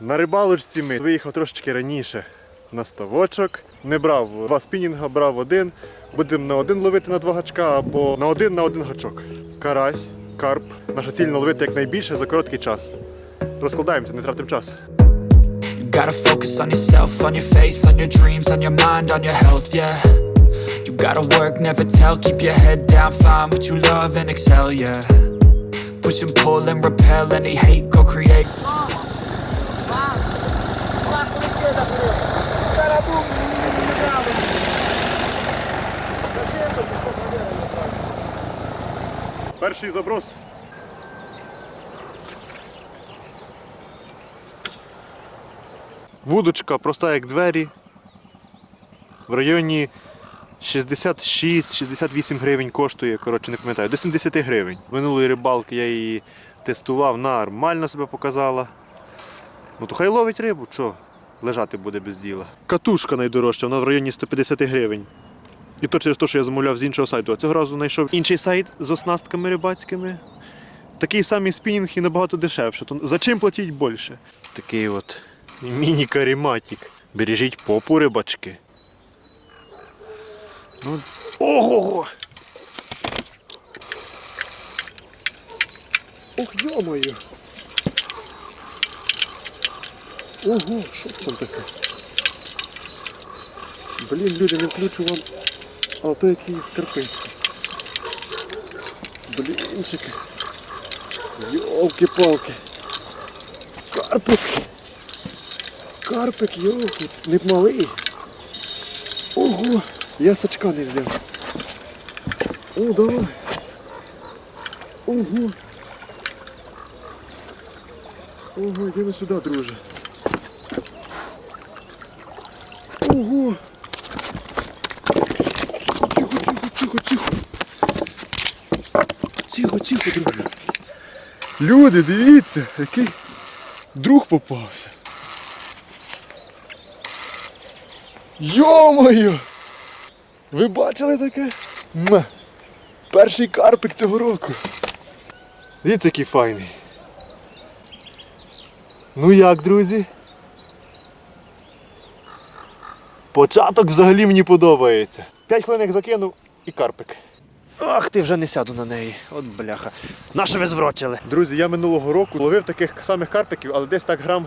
На рибалочці ми виїхав трошечки раніше на ставочок. Не брав два спінінга, брав один. Будемо на один ловити на два гачка або на один на один гачок. Карась, карп. Наша ціль наловити якнайбільше за короткий час. Розкладаємося, не тратимо час. Gotta focus on yourself, on your faith, on your dreams, on your mind, on your health, yeah. You gotta work, never tell, keep your head down, find what you love and excel, yeah. Push and pull and repel any hate, go create. Перший заброс. Вудочка проста як двері. В районі 66-68 гривень коштує, коротше, не пам'ятаю, до 70 гривень. Минулої рибалки я її тестував, нормально себе показала. Ну то хай ловить рибу, що лежати буде без діла. Катушка найдорожча, вона в районі 150 гривень. І то через те, що я замовляв з іншого сайту. А цього разу знайшов інший сайт з оснастками рибацькими. Такий самий спінінг і набагато дешевше. То за чим платіть більше? Такий от міні-каріматік. Бережіть попу рибачки. Ну, ого! Ох, йо-моє! Ого, що там таке? Блін, люди, не включу вам. А то якісь карпинські. Блінчики. Йолки-палки. Карпик. Карпик, йолки. Не малий. Ого, я сачка не взяв. О, давай. Ого. Ого, йди сюди, друже. Ого. Тихо, тихо, тихо, тихо. Тихо, друже. Люди, дивіться, який друг попався. Йо-моє! Ви бачили таке? Ма. Перший карпик цього року. Дивіться, який файний. Ну як, друзі? Початок взагалі мені подобається. П'ять хвилин як закинув і карпик. Ах, ти вже не сяду на неї. От бляха. Наше ви зврочили. Друзі, я минулого року ловив таких самих карпиків, але десь так грам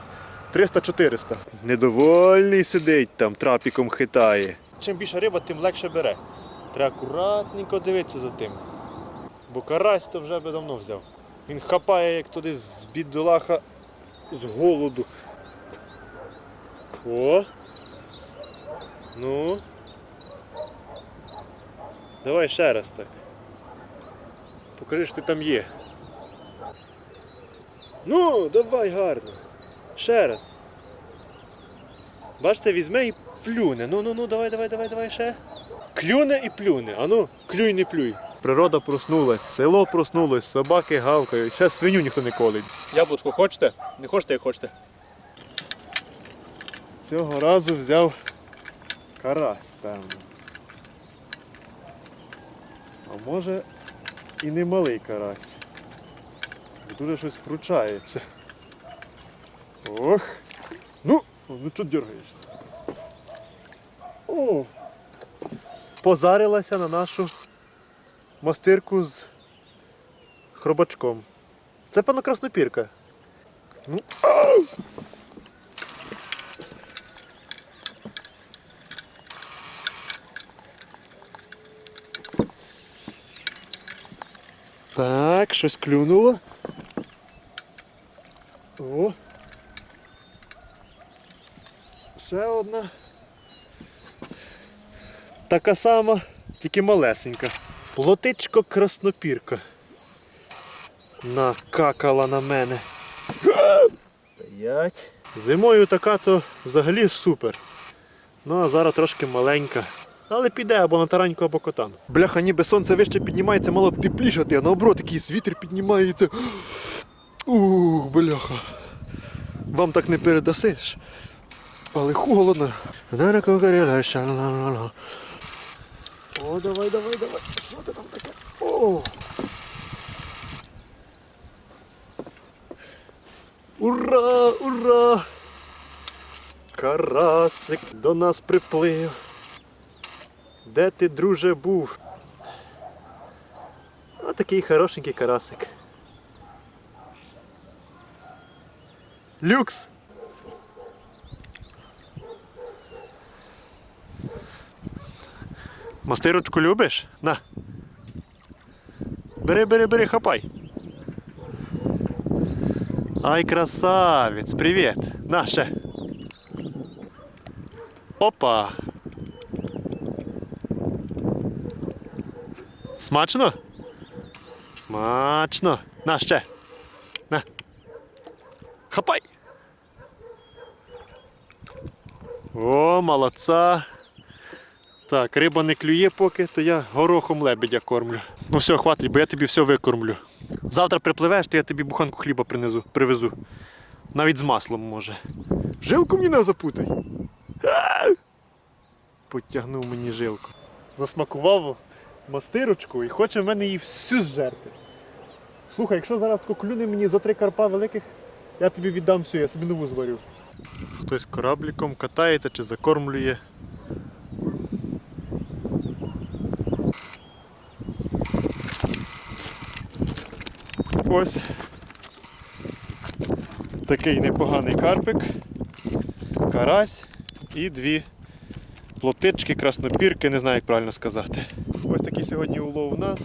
300-400. Недовольний сидить там, трапіком хитає. Чим більше риба, тим легше бере. Треба акуратненько дивитися за тим. Бо карась то вже би давно взяв. Він хапає, як туди з бідолаха з голоду. О! Ну. Давай ще раз так. Покажи, що ти там є. Ну, давай гарно. Ще раз. Бачите, візьме і плюне. Ну, ну, ну, давай, давай, давай, давай ще. Клюне і плюне. Ану, клюй, не плюй. Природа проснулась, село проснулось, собаки гавкають. Ще свиню ніхто не колить. Яблучко хочете? Не хочете, як хочете. Цього разу взяв карась певно. А може і не малий карась. Дуже щось вручається. Ох. Ну, ну чого дергаєшся? О! Позарилася на нашу мастирку з хробачком. Це певно краснопірка. Ну, Так, щось клюнуло. О. Ще одна. Така сама, тільки малесенька. Плотичко краснопірка. Накакала на мене. Стоять. Зимою така то взагалі супер. Ну а зараз трошки маленька. Але піде або на тараньку, або котан. Бляха, ніби сонце вище піднімається, мало б теплішати, а наоборот якийсь вітер піднімається. Ух, бляха. Вам так не передасиш. Але холодно. О, давай, давай, давай. Що ти там таке? О! Ура! Ура! Карасик до нас приплив. Де ти, друже, був? А такий хорошенький карасик. Люкс! Мастирочку любиш? На. Бери, бери, бери, хапай. Ай, красавець, привіт. На, ще. Опа. Смачно? Смачно. На, ще. На. Хапай. О, молодца. Так, риба не клює поки, то я горохом лебедя кормлю. Ну все, хватить, бо я тобі все викормлю. Завтра припливеш, то я тобі буханку хліба принесу, привезу. Навіть з маслом може. Жилку мені не запутай. Потягнув мені жилку. Засмакував мастирочку і хоче в мене її всю зжерти. Слухай, якщо зараз тако клюне мені зо три карпа великих, я тобі віддам всю, я собі нову зварю. Хтось корабліком катається чи закормлює. Ось такий непоганий карпик, карась і дві плотички, краснопірки, не знаю, як правильно сказати. Ось такий сьогодні улов у нас.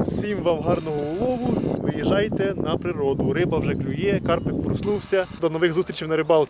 Всім вам гарного улову. Виїжджайте на природу. Риба вже клює, карпик проснувся. До нових зустрічей на рибалці.